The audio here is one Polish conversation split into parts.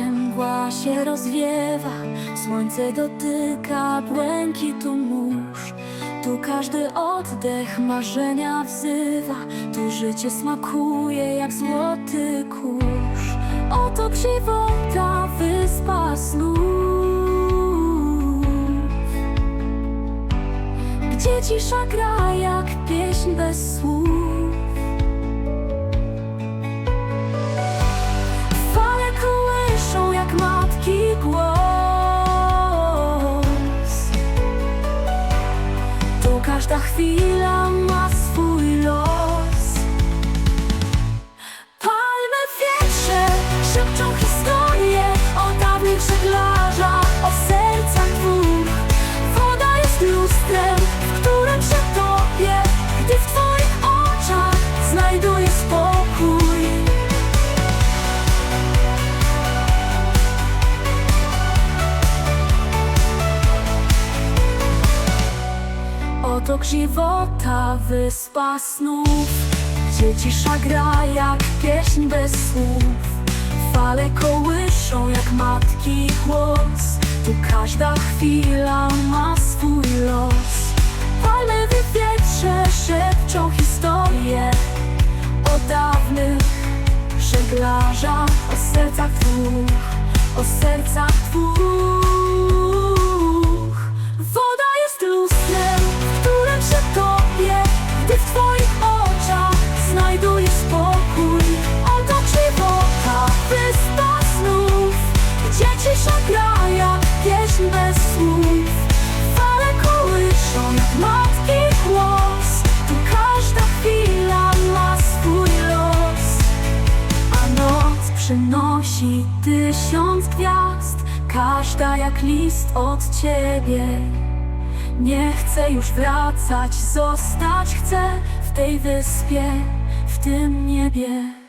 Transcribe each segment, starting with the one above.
mgła się rozwiewa Słońce dotyka błękitu mórz. Tu każdy oddech marzenia wzywa Tu życie smakuje jak złoty kurz. Oto grzywota wyspa snów Gdzie cisza gra jak pieśń bez słów chwila ma Grzywota, wyspa snów. Gdzie cisza gra jak pieśń bez słów. Fale kołyszą jak matki głos Tu każda chwila ma swój los. Palmy w wietrze szepczą historie O dawnych żeglarzach O sercach dwóch, o sercach dwóch przynosi tysiąc gwiazd Każda jak list od ciebie. Nie chcę już wracać, zostać chcę W tej wyspie, w tym niebie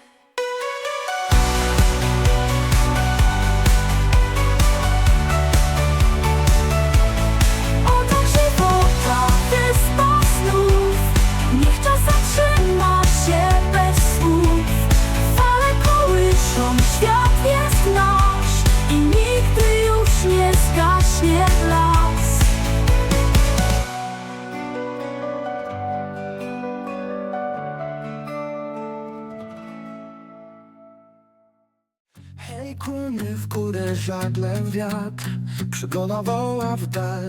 Kumy w górę żaglem wiatr. Przygoda woła w dal.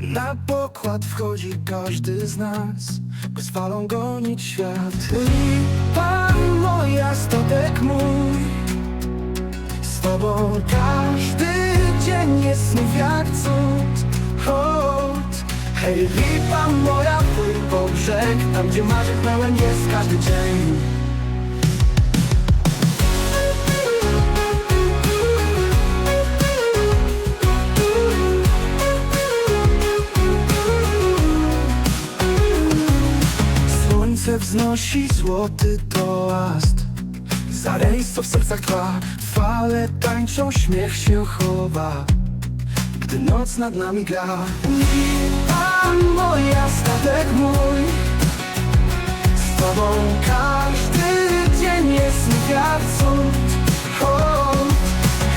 Na pokład wchodzi każdy z nas By falą gonić świat. Lipa moja, statek mój Z tobą każdy dzień jest znów jak cud. Hołd Hej, lipa moja, płyń po brzeg Tam gdzie marzeń pełen jest każdy dzień wznosi złoty toast. Za rejs, co w sercach trwa Fale tańczą, śmiech się chowa. Gdy noc nad nami gra. Lipa moja, statek mój. Z tobą każdy dzień jest jak cud.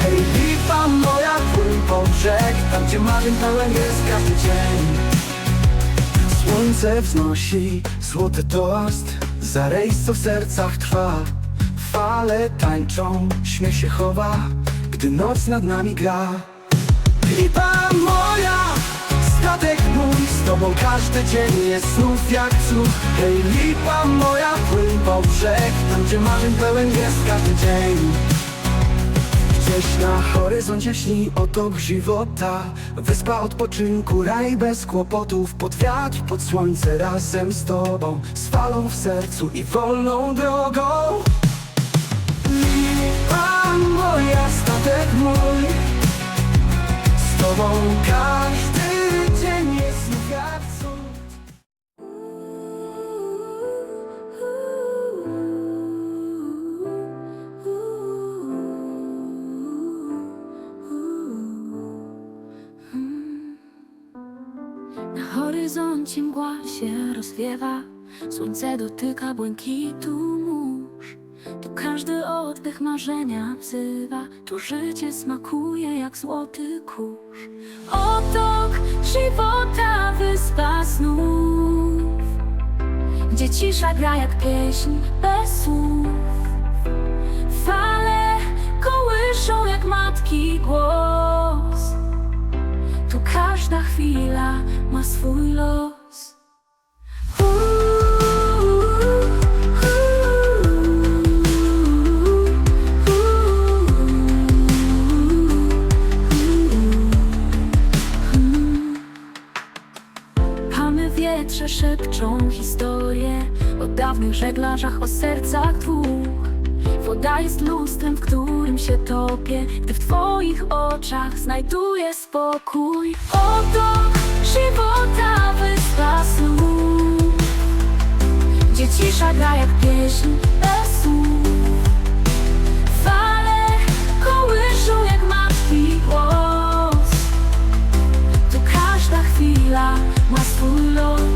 Hej, lipa moja, płyń po Tam gdzie marzeń pełen jest każdy dzień Słońce wznosi złoty toast Za rejs, co w sercach trwa. Fale tańczą, śmiech się chowa Gdy noc nad nami gra. Lipa moja, statek mój Z tobą każdy dzień jest znów jak cud. Hej, lipa moja, płyń po brzeg Tam gdzie marzeń pełen jest każdy dzień Gdzieś na horyzoncie śni otok żywota. Wyspa odpoczynku, raj bez kłopotów. Pod wiatr, pod słońce razem z tobą. Z falą w sercu i wolną drogą horyzoncie mgła się rozwiewa Słońce dotyka błękitu mórz. Tu każdy oddech marzenia wzywa Tu życie smakuje jak złoty kurz. Otok żywota, wyspa snów. Gdzie cisza gra jak pieśń bez słów. Fale kołyszą jak matki głos. Tu każda chwila ma swój los sławnych żeglarzach o sercach dwóch. Woda jest lustrem, w którym się topię Gdy w Twoich oczach znajduję spokój. Oto żywota wyspa snu. Gdzie cisza gra jak pieśń bez słów. Fale kołyszą jak matki głos. Tu każda chwila ma swój los